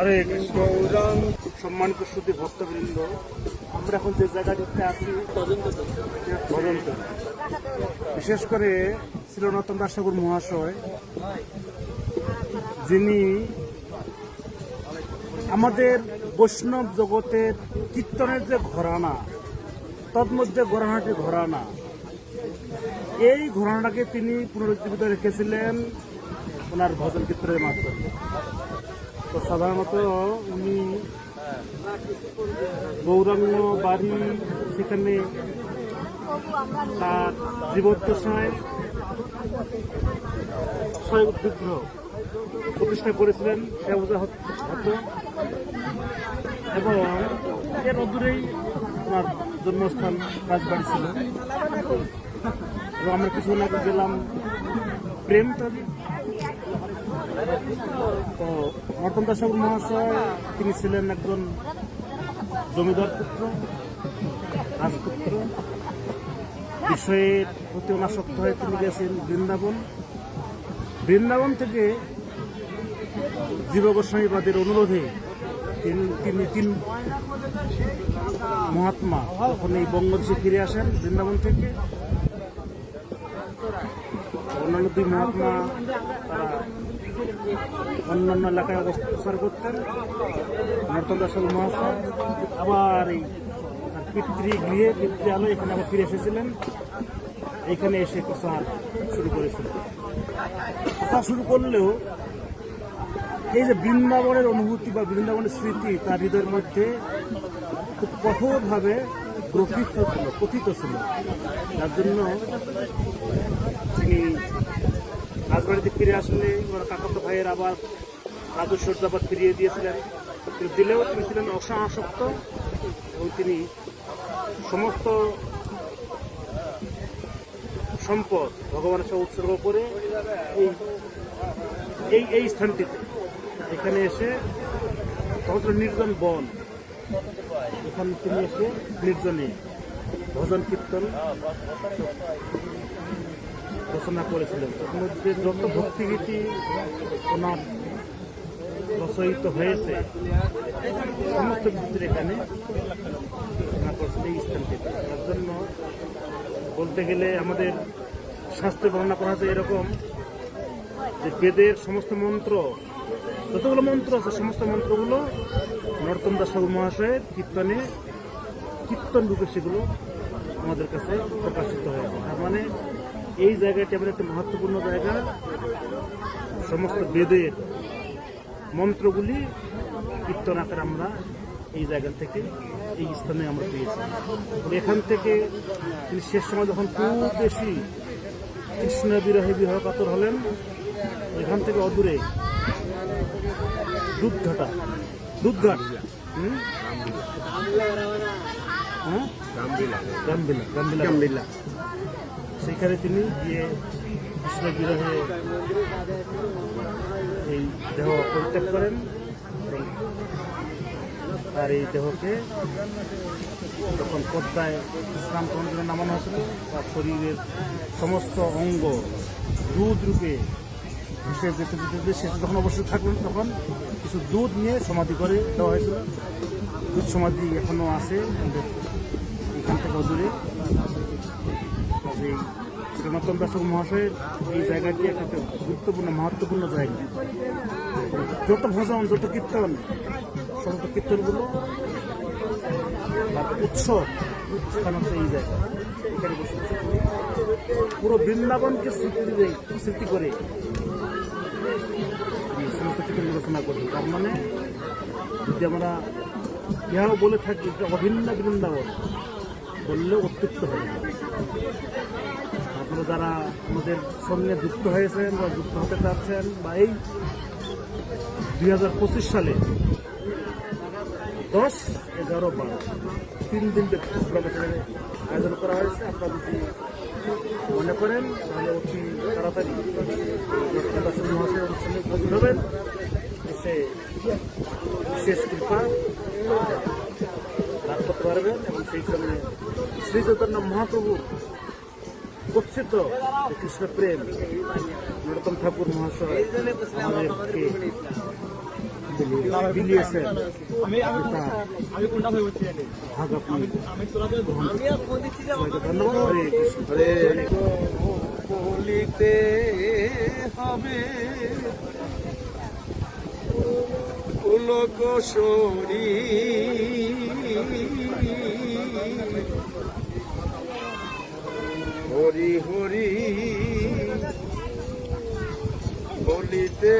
আরে গৌরাং সম্মানিত ভক্তবৃন্দ। আমরা এখন যে জায়গাটিতে আছি তদন্ত বিশেষ করে শ্রীরতন দাসাগর মহাশয়, যিনি আমাদের বৈষ্ণব জগতের কীর্তনের যে ঘরানা, তন্মধ্যে ঘরানাটি ঘরানা, এই ঘরানাটাকে তিনি পুনরুজ্জীবিত রেখেছিলেন ওনার ভজন কীর্তনের মাধ্যমে। তো সাধারণত উনি গৌরাঙ্গ বাড়ি সেখানে তার জীবদ্দশায় ছয় বিগ্রহ প্রতিষ্ঠা করেছিলেন বোঝা হতো। এবং এর অদূরেই ওনার জন্মস্থান রাজবাড়ি ছিল। এবং আমরা কিছুদিন আগে গেলাম প্রেমতলি। তো নর্তন দাস মহাশয়, তিনি ছিলেন একজন জমিদার পুত্র, রাজপুত্র। বিষয়ের প্রতি অনাসক্ত হয়ে তিনি গেছেন বৃন্দাবন। বৃন্দাবন থেকে জীব গোস্বামীবাদের অনুরোধে তিনি তিনি মহাত্মা তখন এই বঙ্গদেশে ফিরে আসেন বৃন্দাবন থেকে, অন্যান্য দুই মহাত্মা অন্যান্য এলাকায় অবস্থান করতেন। নর্তন দাস মহাশয়। আবার এই তার পিতৃ এখানে আবার ফিরে এসেছিলেন। এখানে এসে প্রচার শুরু করেছিলেন প্রচার শুরু করলেও এই যে বৃন্দাবনের অনুভূতি বা বৃন্দাবনের স্মৃতি, তার হৃদয়ের মধ্যে খুব কঠোরভাবে গ্রথিত ছিল, কথিত ছিল। যার জন্য তিনি রাজবাড়িতে ফিরে আসলে ওনার কাকাতো ভাইয়ের আবার রাজস্বর্য আবার ফিরিয়ে দিয়েছিলেন। দিলেও তিনি ছিলেন অসহাসক্ত এবং তিনি সমস্ত সম্পদ ভগবানের সঙ্গে উৎসর্গ করে এই এই স্থানটিতে এখানে এসে তখন নির্জন বন। এখানে তিনি এসে নির্জনে ভজন কীর্তন রচনা করেছিলেন মধ্যে যত ভক্তিগীতি ওনার প্রচলিত হয়েছে, সমস্ত কিছুদের এখানে রচনা করেছেন এই স্থানটিতে। তার জন্য বলতে গেলে আমাদের শাস্ত্রে বর্ণনা করা হয়েছে এরকম যে বেদের সমস্ত মন্ত্র, যতগুলো মন্ত্র আছে, সমস্ত মন্ত্রগুলো নরতম দাস মহাশয়ের কীর্তনে কীর্তন রূপে সেগুলো আমাদের কাছে প্রকাশিত হয়েছে। তার মানে এই জায়গাটি আমাদের একটা মহত্বপূর্ণ জায়গা। সমস্ত বেদের মন্ত্রগুলি কীর্তন আকারে আমরা এই জায়গা থেকে এই স্থানে আমরা পেয়েছি। এখান থেকে তিনি শেষ সময় যখন খুব বেশি কৃষ্ণ বিরহে বিরহ কাতর হলেন এখান থেকে অদূরে দুধঘাটা। দুধঘাট? হুম? হ্যাঁ? গাম্বিলা। গাম্বিলা। গাম্বিলা। সেখানে তিনি গিয়ে কৃষ্ণ এই দেহ পরিত্যাগ করেন তার এই দেহকে যখন পদ্মায় ইসলাম করার নামানো হয়েছিল, তার শরীরের সমস্ত অঙ্গ দুধ রূপে ভেসে যেতে যেতে যেতে শেষে যখন অবশ্যই থাকলেন তখন কিছু দুধ নিয়ে সমাধি করে দেওয়া হয়েছিল। দুধ সমাধি এখনও আছে আমাদের এখান থেকে দূরে। সনাতন দাস মহাশয়ের এই জায়গাটি একটা গুরুত্বপূর্ণ মহত্বপূর্ণ জায়গা। যত ভজন, যত কীর্তন, সমস্ত কীর্তনগুলো উৎসব এই জায়গা। এখানে পুরো বৃন্দাবনকে স্মৃতি স্মৃতি করে সমস্ত কীর্তন রচনা করি তার মানে যদি আমরা ইহাও বলে থাকি যে অভিন্ন বৃন্দাবন, বললেও অত্যুক্ত আপনারা যারা আমাদের সঙ্গে যুক্ত হয়েছেন বা যুক্ত হতে চাচ্ছেন বা এই দুই হাজার পঁচিশ সালে দশ এগারো বারো তিন দিন আয়োজন করা হয়েছে, আপনারা যদি মনে করেন, তাহলে অতি তাড়াতাড়ি মহাশয় অনুষ্ঠানে উপস্থিত হবেন। এসে বিশেষ কৃপা করতে পারবেন এবং সেই সঙ্গে শ্রী চৈতন্য মহাপ্রভুর গচ্ছিত কৃষ্ণ প্রেম নরোত্তম ঠাকুর মহাশয় আমাদেরকে বিলিয়েছেন। হয়ে ভাগ আপনি ধন্যবাদ। বলিতে হবে হরি হরি বলিতে